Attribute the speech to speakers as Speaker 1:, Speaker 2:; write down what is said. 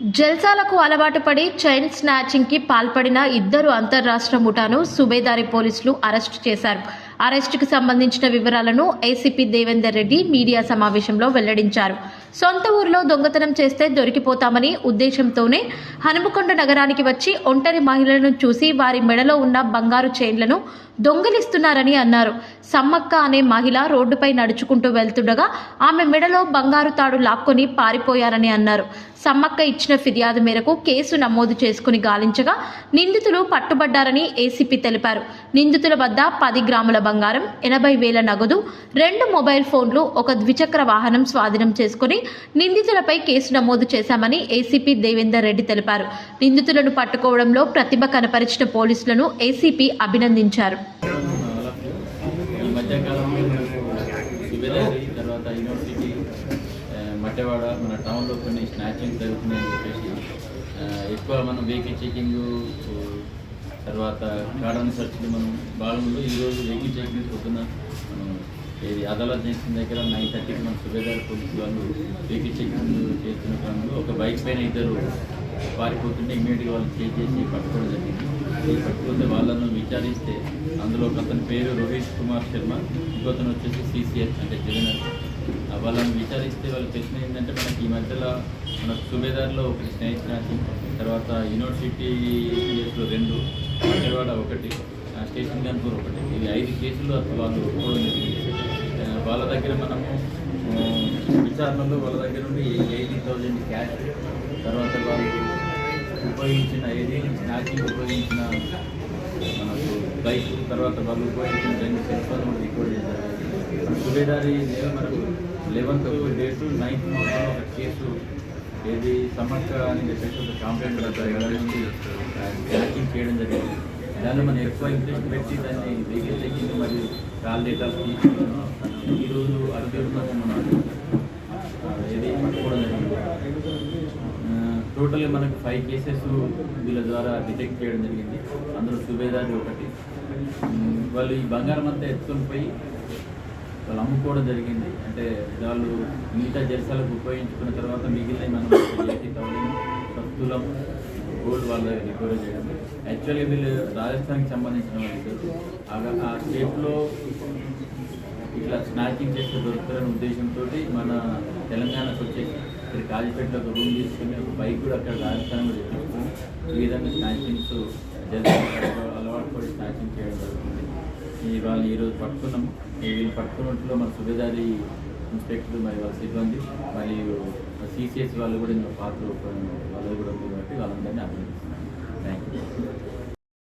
Speaker 1: జల్సాలకు అలవాటు పడి చైన్ స్నాచింగ్కి పాల్పడిన ఇద్దరు అంతర్రాష్ట్ర ముఠాను సుబేదారి పోలీసులు అరెస్టు చేశారు. అరెస్టుకు సంబంధించిన వివరాలను ఏసీపీ దేవేందర్ రెడ్డి మీడియా సమావేశంలో వెల్లడించారు. సొంత ఊరిలో దొంగతనం చేస్తే దొరికిపోతామని ఉద్దేశంతోనే హనుమకొండ నగరానికి వచ్చి ఒంటరి మహిళలను చూసి వారి మెడలో ఉన్న బంగారు చైన్లను దొంగిలిస్తున్నారని అన్నారు. సమ్మక్క అనే మహిళ రోడ్డుపై నడుచుకుంటూ వెళ్తుండగా ఆమె మెడలో బంగారు తాడు లాక్కొని పారిపోయారని అన్నారు. సమ్మక్క ఇచ్చిన ఫిర్యాదు మేరకు కేసు నమోదు చేసుకుని గాలించగా నిందితులు పట్టుబడ్డారని ఏసీపీ తెలిపారు. నిందితుల వద్ద పది గ్రాముల బంగారం ఎనభై వేల నగదు రెండు మొబైల్ ఫోన్లు ఒక ద్విచక్ర వాహనం స్వాధీనం చేసుకుని నిందితులపై కేసు నమోదు చేశామని ఏసీపీ దేవేందర్ రెడ్డి తెలిపారు. నిందితులను పట్టుకోవడంలో ప్రతిభ కనపరిచిన పోలీసులను ఏసీపీ అభినందించారు.
Speaker 2: ఈ మధ్యకాలంలో సుబేదారి తర్వాత యూనివర్సిటీ ఆ, మట్టెవాడ మన టౌన్లో కొన్ని స్నాచింగ్ జరుగుతున్నాయని చెప్పేసి ఎక్కువ మనం వెహికల్ చెకింగ్ తర్వాత గార్డెన్ సర్చ్లు మనం భాగంలో ఈరోజు వెహికల్ చెకింగ్ పొద్దున్న ఏది ఇది అదాలత్ చేసిన దగ్గర నైన్ థర్టీకి మన సుబేదార్ పోలీసు వాళ్ళు వెహికల్ చెకింగ్ చేస్తున్న క్రమంలో ఒక బైక్ పైన ఇద్దరు పారిపోతుంటే ఇమీడియట్గా వాళ్ళు చేజ్ చేసి పట్టుకోవడం జరిగింది. ఈ పట్టుకుంటే వాళ్ళను విచారిస్తే అందులో ఒక అతని పేరు రోహిత్ కుమార్ శర్మ ఇంకొతను వచ్చేసి సిసిహెచ్ అంటే జగన్ వాళ్ళని విచారిస్తే వాళ్ళు ప్రశ్న ఏంటంటే మనకి ఈ మధ్యలో మన సుబేదార్లో ఒకటి స్నేహితురాశి తర్వాత యూనివర్సిటీ కేసులో రెండు విజయవాడ ఒకటి స్టేషన్ గన్పూర్ ఒకటి. ఇది ఐదు కేసులు అసలు వాళ్ళు జరిగింది. వాళ్ళ దగ్గర మనము విచారణలో వాళ్ళ దగ్గర నుండి ఎయిటీ థౌజండ్ క్యాష్ తర్వాత వాళ్ళు ఉపయోగించిన ఏది? స్నాచింగ్ ఉపయోగించిన మనకు బైక్ తర్వాత వాళ్ళు ఉపయోగించిన రెండు సెల్ ఫోన్ రికార్డ్ చేశారు. సుబేదారి నేల మనకు లెవెన్త్ డేట్ నైన్త్ మంత్లో ఒక కేసు ఏది? సమర్థ అని చెప్పేసి ఒక కంప్లైంట్ నుండి ట్రాకింగ్ చేయడం జరిగింది. దాన్ని మనం ఎక్కువ ఇంట్రెస్ట్ పెట్టి దాన్ని వెహికల్ చెకింగ్ మరియు కాల్ డేటా తీసుకున్నాం ఈరోజు అడుగుతున్నాము మనం ఆ, ఏది పట్టుకోవడం జరిగింది టోటల్గా మనకు ఫైవ్ కేసెస్ వీళ్ళ ద్వారా డిటెక్ట్ చేయడం జరిగింది. అందులో సుబేదారి ఒకటి. వాళ్ళు ఈ బంగారం అంతా ఎత్తుకొని పోయి వాళ్ళు అమ్ముకోవడం జరిగింది. అంటే వాళ్ళు మిగతా జెర్సాలకు ఉపయోగించుకున్న తర్వాత మిగిలిన మనం ఎయిటీ సత్తులం గోల్డ్ వాళ్ళ దగ్గర రికవరీ చేయడం. యాక్చువల్గా వీళ్ళు రాజస్థాన్కి సంబంధించిన వాళ్ళు. ఆ స్టేట్లో ఇట్లా స్నాచింగ్ చేస్తే దొరుకుతారనే ఉద్దేశంతో మన తెలంగాణకు వచ్చేసి ఇక్కడ కాజీపేటలో ఒక రూమ్ తీసుకుని ఒక బైక్ కూడా అక్కడ రాజస్థాన్లో తెప్పించుకొని ఈ విధంగా స్నాచింగ్స్ అలవాటు పడి స్నాచింగ్ చేయడం జరుగుతుంది. ఈ వాళ్ళు ఈరోజు పట్టుకున్నాం వీళ్ళు పట్టుకున్నట్లో మన సుబేదారి ఇన్స్పెక్టర్ మరి వాళ్ళ సిబ్బంది మరియు సిసిఎస్ వాళ్ళు కూడా పాత్ర వాళ్ళు కూడా ఉంది కాబట్టి వాళ్ళందరినీ అభినందిస్తున్నాను. Thank you